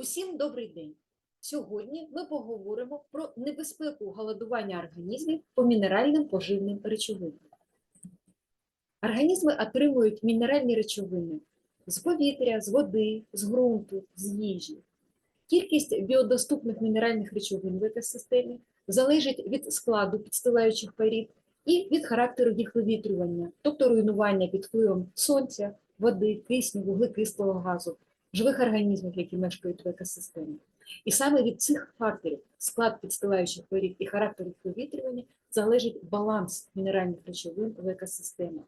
Усім добрий день! Сьогодні ми поговоримо про небезпеку голодування організмів по мінеральним поживним речовинам. Організми отримують мінеральні речовини з повітря, з води, з ґрунту, з їжі. Кількість біодоступних мінеральних речовин в екосистемі залежить від складу підстилаючих порід і від характеру їх вивітрювання, тобто руйнування під впливом сонця, води, кисню, вуглекислого газу, живих організмів, які мешкають в екосистемі. І саме від цих факторів склад підстилаючих порід і характер їх вивітрювання залежить баланс мінеральних речовин в екосистемах.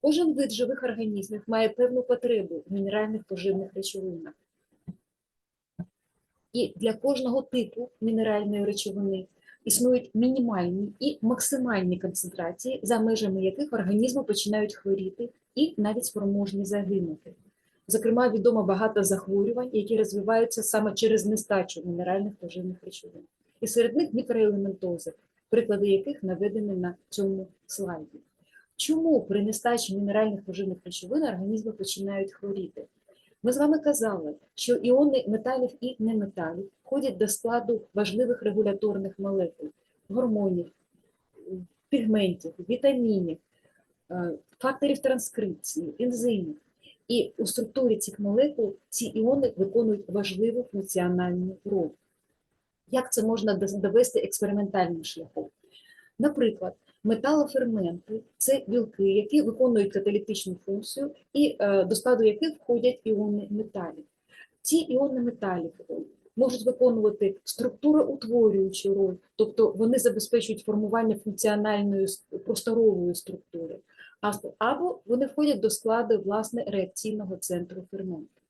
Кожен вид живих організмів має певну потребу в мінеральних поживних речовинах. І для кожного типу мінеральної речовини існують мінімальні і максимальні концентрації, за межами яких організми починають хворіти і навіть спроможні загинути. Зокрема, відомо багато захворювань, які розвиваються саме через нестачу мінеральних поживних речовин. І серед них мікроелементози, приклади яких наведені на цьому слайді. Чому при нестачі мінеральних поживних речовин організми починають хворіти? Ми з вами казали, що іони металів і неметалів входять до складу важливих регуляторних молекул, гормонів, пігментів, вітамінів, е, факторів транскрипції, ензимів. І у структурі цих молекул ці іони виконують важливу функціональну роль. Як це можна довести експериментальним шляхом? Наприклад, металоферменти це білки, які виконують каталітичну функцію, і е, до складу яких входять іони металів. Ці іони металів можуть виконувати структуроутворюючу роль, тобто вони забезпечують формування функціональної просторової структури, або вони входять до складу власне реакційного центру ферменту.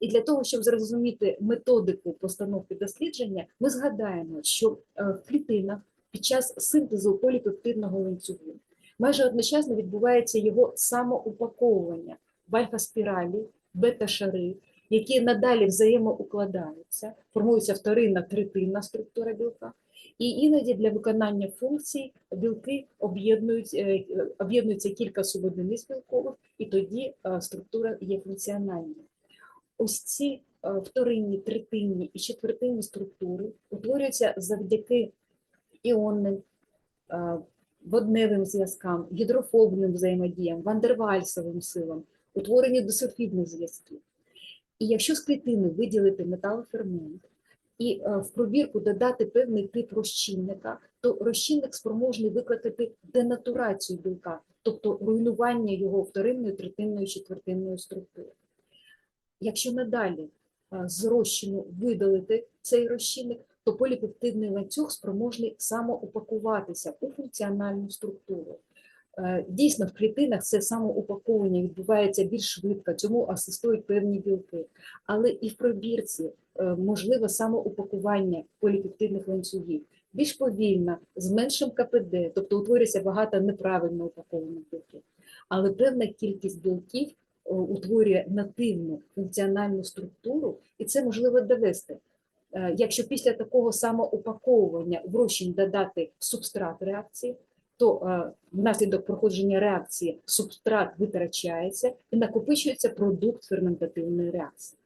І для того, щоб зрозуміти методику постановки дослідження, ми згадаємо, що в клітинах під час синтезу поліпептидного ланцюгу майже одночасно відбувається його самоупаковування в альфа-спіралі, бета-шари, які надалі взаємоукладаються, формується вторинна третинна структура білка, і іноді для виконання функцій білки об'єднують, об'єднуються кілька субодиниць білкових, і тоді структура є функціональною. Ось ці вторинні, третинні і четвертинні структури утворюються завдяки іонним, водневим зв'язкам, гідрофобним взаємодіям, вандервальсовим силам, утворенню дисульфідних зв'язків. І якщо з клітини виділити металофермент і в пробірку додати певний тип розчинника, то розчинник спроможний викликати денатурацію білка, тобто руйнування його вторинної, третинної, четвертинної структури. Якщо надалі з розчину видалити цей розчинник, то поліпептидний ланцюг спроможний самоупакуватися у функціональну структуру. Дійсно, в клітинах це самоупаковування відбувається більш швидко, цьому асистують певні білки. Але і в пробірці можливе самоупакування поліпептидних ланцюгів більш повільно, з меншим КПД, тобто утворюється багато неправильно упакованих білків. Але певна кількість білків утворює нативну функціональну структуру, і це можливо довести. Якщо після такого самоупаковування в розчин додати субстрат реакції, то внаслідок проходження реакції субстрат витрачається і накопичується продукт ферментативної реакції.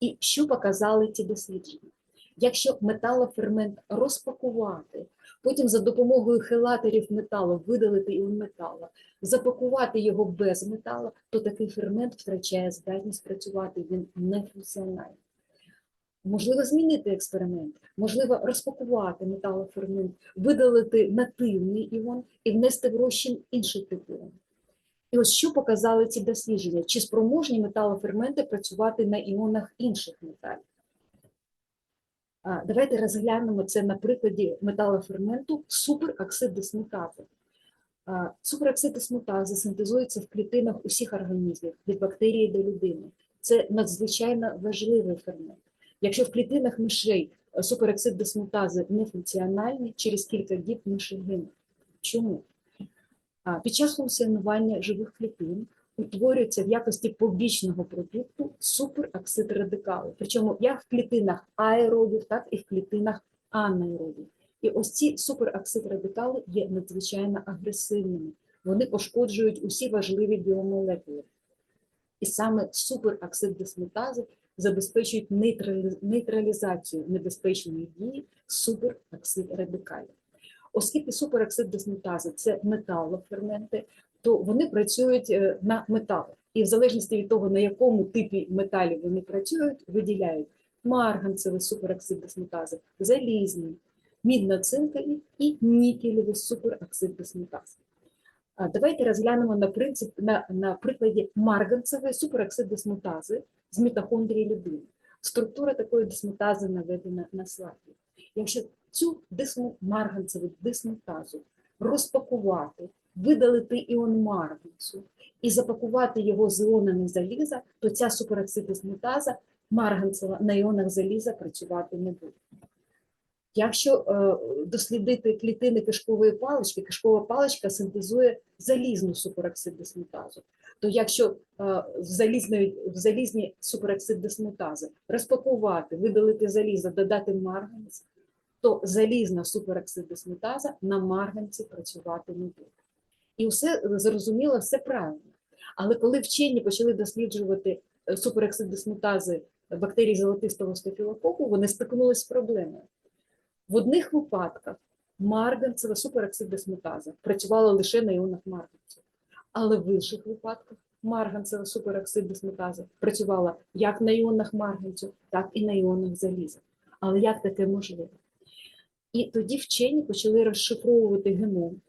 І що показали ці дослідження? Якщо металофермент розпакувати, потім за допомогою хелаторів металу видалити іон металу, запакувати його без металу, то такий фермент втрачає здатність працювати, він не функціональний. Можливо, змінити експеримент, можливо, розпакувати металофермент, видалити нативний іон і внести в розчин інший тип іон. І ось що показали ці дослідження? Чи спроможні металоферменти працювати на іонах інших металів? Давайте розглянемо це на прикладі металоферменту супероксид дисмутази. Супероксид дисмутази синтезується в клітинах усіх організмів від бактерії до людини. Це надзвичайно важливий фермент. Якщо в клітинах мишей супероксид дисмутази не функціональний, через кілька діб миші гинуть. Чому? Під час функціонування живих клітин утворюється в якості побічного продукту супероксид радикалу. Причому як в клітинах аеробів, так і в клітинах анаеробів. І ось ці супероксид радикали є надзвичайно агресивними. Вони пошкоджують усі важливі біомолекули. І саме супероксид дисмутази забезпечують нейтралі- нейтралізацію небезпечної дії супероксид-радикалів. Оскільки супероксид дисмутази це металоферменти, то вони працюють е, на металах. І в залежності від того, на якому типі металів вони працюють, виділяють марганцевий супероксид дисмутази, залізний, мідно-цинкові і нікелевий супероксид дисмутази. Давайте розглянемо на, принцип, на, на прикладі марганцевої супероксид дисмутази з мітохондрії людини. Структура такої дисмутази наведена на слайді. Якщо цю дисму, марганцеву дисмутазу розпакувати, видалити іон марганцю і запакувати його з іонами заліза, то ця супероксид дисмутаза марганцева на іонах заліза працювати не буде. Якщо е, дослідити клітини кишкової палички, кишкова паличка синтезує залізну супероксид дисмутазу. То якщо е, в, залізної, в залізні супероксид дисмутази розпакувати, видалити залізо, додати марганець, то залізна супероксид дисмутаза на марганці працювати не буде. І все е, зрозуміло, все правильно. Але коли вчені почали досліджувати супероксид дисмутази бактерій золотистого стафілококу, вони стикнулися з проблемою. В одних випадках марганцева супероксид дисмутаза працювала лише на іонах марганцю, але в інших випадках марганцева супероксид дисмутаза працювала як на іонах марганцю, так і на іонах заліза. Але як таке можливо? І тоді вчені почали розшифровувати геном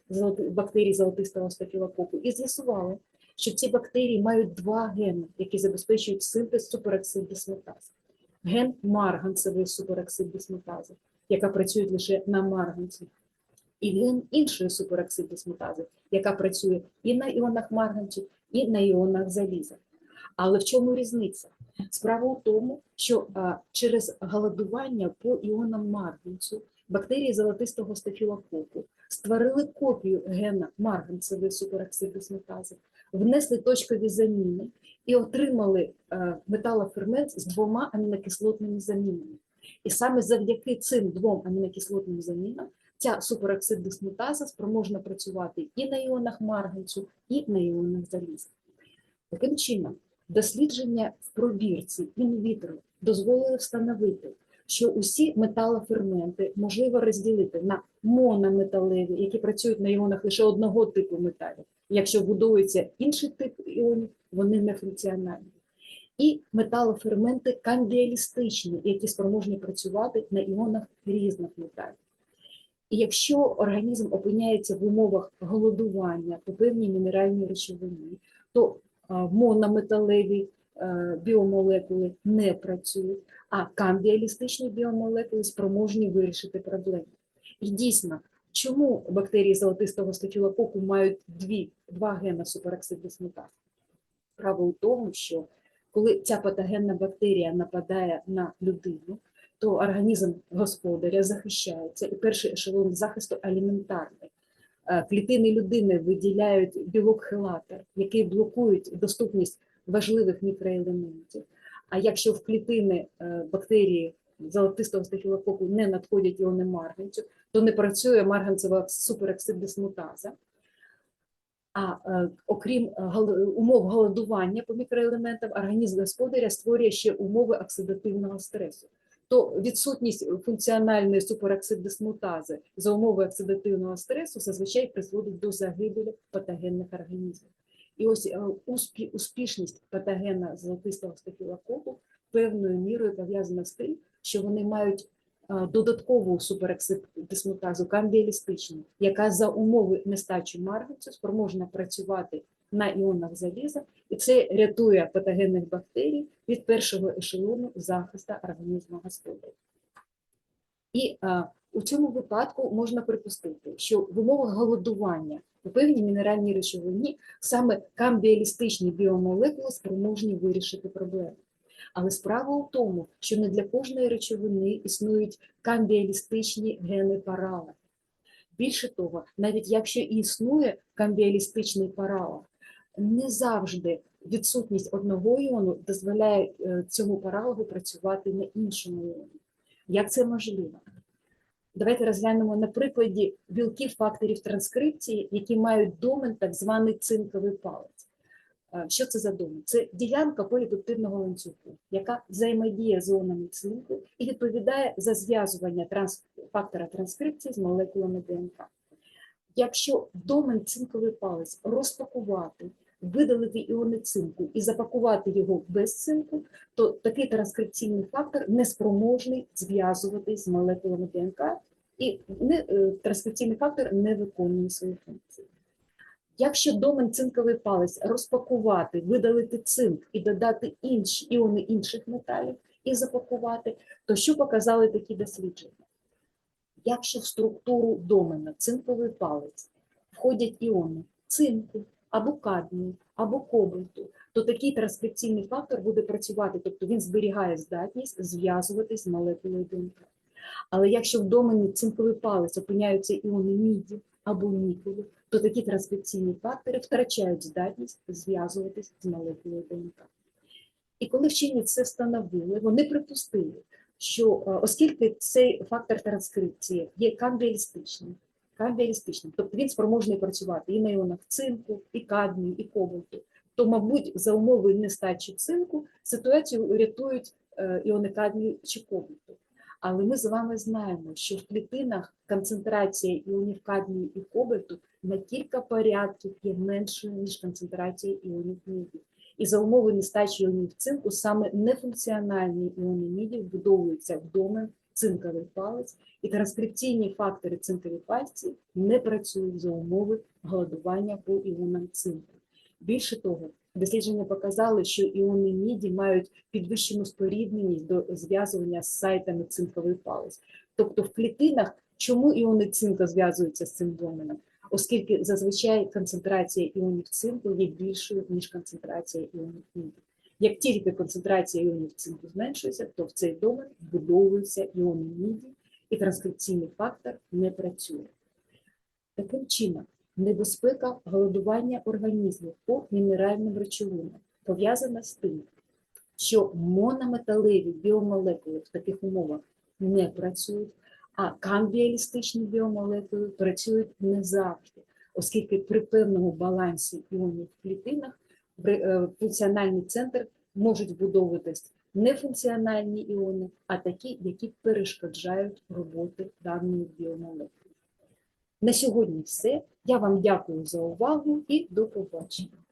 бактерій золотистого стафілококу і з'ясували, що ці бактерії мають два гени, які забезпечують синтез супероксид дисмутази. Ген марганцевої супероксид дисмутази, яка працює лише на марганці, і ген іншої супероксид дисмутази, яка працює і на іонах марганцю, і на іонах заліза. Але в чому різниця? Справа у тому, що а, через голодування по іонам марганцю бактерії золотистого стафілококу створили копію гена марганцевої супероксидосмітази, внесли точкові заміни і отримали е, металофермент з двома амінокислотними замінами. І саме завдяки цим двом амінокислотним замінам ця супероксидосмітаза спроможна працювати і на іонах марганцю, і на іонах заліза. Таким чином, дослідження в пробірці інвітро дозволили встановити, що усі металоферменти можливо розділити на монометалеві, які працюють на іонах лише одного типу металів. Якщо будується інший тип іонів, вони не функціональні. І металоферменти камбіалістичні, які спроможні працювати на іонах різних металів. І якщо організм опиняється в умовах голодування по певній мінеральній речовині, то монометалеві е, біомолекули не працюють, а камбіалістичні біомолекули спроможні вирішити проблему. І дійсно, чому бактерії золотистого стафілококу мають дві, два гена супероксидосмітаз? Справа у тому, що коли ця патогенна бактерія нападає на людину, то організм господаря захищається, і перший ешелон захисту аліментарний. Е, Клітини людини виділяють білок хелатор, який блокують доступність важливих мікроелементів. А якщо в клітини е, бактерії золотистого стафілококу не надходять іони марганцю, то не працює марганцева супероксидисмутаза. А е, окрім е, умов голодування по мікроелементам, організм господаря створює ще умови оксидативного стресу. То відсутність функціональної супероксидисмутази за умови оксидативного стресу зазвичай призводить до загибелі патогенних організмів. І ось е, успі- успішність патогена золотистого стафілококу певною мірою пов'язана з тим, що вони мають додаткову супероксидисмутазу камбіалістичну, яка за умови нестачі марганцю спроможна працювати на іонах заліза, і це рятує патогенних бактерій від першого ешелону захисту організму господаря. І а, у цьому випадку можна припустити, що в умовах голодування у певній мінеральній речовині саме камбіалістичні біомолекули спроможні вирішити проблему. Але справа у тому, що не для кожної речовини існують камбіалістичні гени паралель. Більше того, навіть якщо існує камбіалістичний паралель, не завжди відсутність одного іону дозволяє е, цьому паралелу працювати на іншому іоні. Як це можливо? Давайте розглянемо на прикладі білків факторів транскрипції, які мають домен так званий цинковий палець. Е, Що це за домен? Це ділянка поліпептидного ланцюгу, яка взаємодіє з іонами цинку і відповідає за зв'язування транс... фактора транскрипції з молекулами ДНК. Якщо домен цинковий палець розпакувати, видалити іони цинку і запакувати його без цинку, то такий транскрипційний фактор неспроможний зв'язуватись з молекулами ДНК, і не, е, транскрипційний фактор не виконує свою функцію. Якщо домен цинковий палець розпакувати, видалити цинк і додати інші іони інших металів і запакувати, то що показали такі дослідження? Якщо в структуру домена цинковий палець входять іони цинку або кадмію, або кобальту, то такий транскрипційний фактор буде працювати, тобто він зберігає здатність зв'язуватись з молекулою ДНК. Але якщо в домені цинковий палець опиняються іони міді або нікелю, то такі транскрипційні фактори втрачають здатність зв'язуватись з молекулою ДНК. І коли вчені це встановили, вони припустили, що е, оскільки цей фактор транскрипції є камбіалістичним, камбіалістичним, тобто він спроможний працювати і на іонах цинку, і кадмію, і кобальту, то, мабуть, за умови нестачі цинку ситуацію рятують е, іони кадмію чи кобальту. Але ми з вами знаємо, що в клітинах концентрація іонів кадмію і кобальту на кілька порядків є меншою, ніж концентрація іонів міді. І за умови нестачі іонів цинку саме нефункціональні іони міді вбудовуються в домен цинковий палець, і транскрипційні фактори цинкові пальці не працюють за умови голодування по іонам цинку. Більше того, дослідження показали, що іони міді мають підвищену спорідненість до зв'язування з сайтами цинковий палець. Тобто в клітинах чому іони цинка зв'язуються з цим доменом? Оскільки зазвичай концентрація іонів цинку є більшою, ніж концентрація іонів міді. Як тільки концентрація іонів цинку зменшується, то в цей домен вбудовуються іони міді, і транскрипційний фактор не працює. Таким чином, небезпека голодування організму по мінеральним речовинам пов'язана з тим, що монометалеві біомолекули в таких умовах не працюють, а камбіалістичні біомолекули працюють не завжди, оскільки при певному балансі іонів в клітинах е, функціональний центр можуть вбудовуватись нефункціональні іони, а такі, які перешкоджають роботи даної біомолекули. На сьогодні все. Я вам дякую за увагу і до побачення.